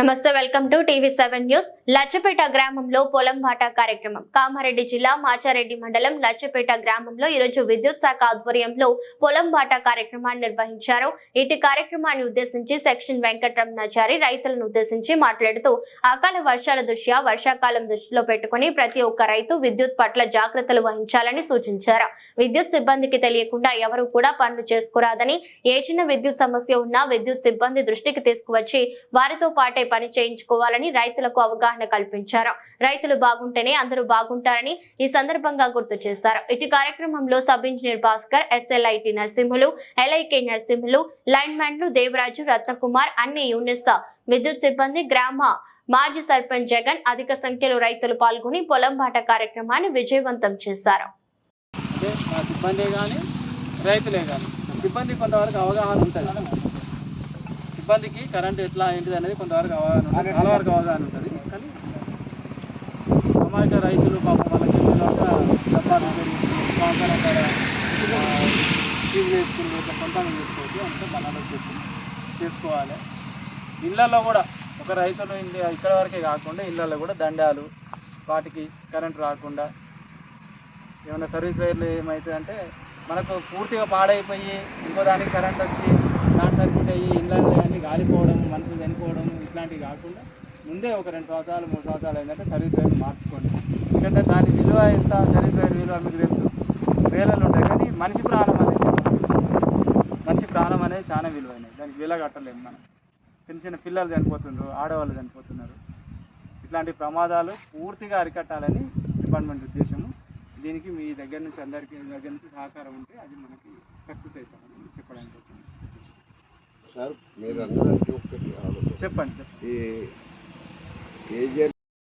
నమస్తే welcome to TV seven news. Lachchapeta గ్రామంలో పొలం వాటా కార్యక్రమం. కామారెడ్డి జిల్లా మాచారెడ్డి మండలం లచ్చపేట గ్రామంలో ఈరోజు విద్యుత్ శాఖ ఆధ్వర్యంలో పొలం వాటా కార్యక్రమాన్ని నిర్వహించారు. ఇటు కార్యక్రమాన్ని ఉద్దేశించి సెక్షన్ వెంకటరమణాచారి రైతులను ఉద్దేశించి మాట్లాడుతూ అకాల వర్షాల దృష్ట్యా వర్షాకాలం దృష్టిలో పెట్టుకుని ప్రతి ఒక్క రైతు విద్యుత్ పట్ల జాగ్రత్తలు వహించాలని సూచించారు. విద్యుత్ సిబ్బందికి తెలియకుండా ఎవరు కూడా పనులు చేసుకోరాదని ఏ చిన్న విద్యుత్ సమస్య ఉన్నా విద్యుత్ సిబ్బంది దృష్టికి తీసుకువచ్చి వారితో పాటే పని చేయించుకోవాలని రైతులకు అవగాహన కల్పించారు. రైతులు బాగుంటేనే అందరూ బాగుంటారని ఈ సందర్భంగా గుర్తు చేశారు. ఇటు కార్యక్రమంలో sub engineer Bhaskar SLIT Narasimhulu LIK Narasimhulu line మ్యాన్లు Devaraju Ratnakumar అన్ని యూనిస్ విద్యుత్ సిబ్బంది గ్రామ మాజీ సర్పంచ్ జగన్ అధిక సంఖ్యలో రైతులు పాల్గొని పొలం బాట కార్యక్రమాన్ని విజయవంతం చేశారు. సిబ్బంది కానీ రైతులే కానీ సిబ్బంది కొంతవరకు అవగాహన ఉంటుంది. సిబ్బందికి కరెంట్ ఎట్లా ఏంటిది అనేది కొంతవరకు అవగాహన ఉంటుంది. చాలా వరకు అవగాహన ఉంటుంది. కానీ అమాయక రైతులు పాపం వాళ్ళకి తెలియక డబ్బాలు కాంకర టీవీలు ఇట్లా సొంతంగా చేసుకోవచ్చు. అంటే మనలో చెప్పి చేసుకోవాలి. ఇళ్ళల్లో కూడా ఒక రైతులు ఇక్కడ వరకే కాకుండా ఇళ్ళలో కూడా దండాలు వాటికి కరెంట్ రాకుండా ఏమైనా సర్వీస్ వైర్లు ఏమవుతుందంటే మనకు పూర్తిగా పాడైపోయి ఇంకో దానికి కరెంట్ వచ్చి షార్ట్ సర్క్యూట్ అయ్యి ఇళ్ళల్లో కానీ గాలిపోవడం మనుషులు చనిపోవడం ఇట్లాంటివి కాకుండా ముందే ఒక రెండు సంవత్సరాలు మూడు సంవత్సరాలు అయిందంటే సర్వీస్ వైర్ మార్చుకోండి. ఎందుకంటే దాని విలువ ఎంత సర్వీస్ వైర్ విలువ మీకు తెలుసు. వేలలు ఉంటాయి కానీ మనిషి ప్రాణం అనేది మనిషి ప్రాణం అనేది చాలా విలువైనది. దానికి విలువ కట్టలేము మనం. చిన్న చిన్న పిల్లలు చనిపోతున్నారు ఆడవాళ్ళు చనిపోతున్నారు. ఇట్లాంటి ప్రమాదాలు పూర్తిగా అరికట్టాలని డిపార్ట్మెంట్ ఉద్దేశము. దీనికి మీ దగ్గర నుంచి అందరికీ దగ్గర నుంచి సహకారం ఉంటే అది మనకి సక్సెస్ అవుతామని చెప్పండి. సార్ మీరు అందరికీ ఒకటి ఆలోచన చెప్పండి చెప్పండి ఈ ఏజెంట్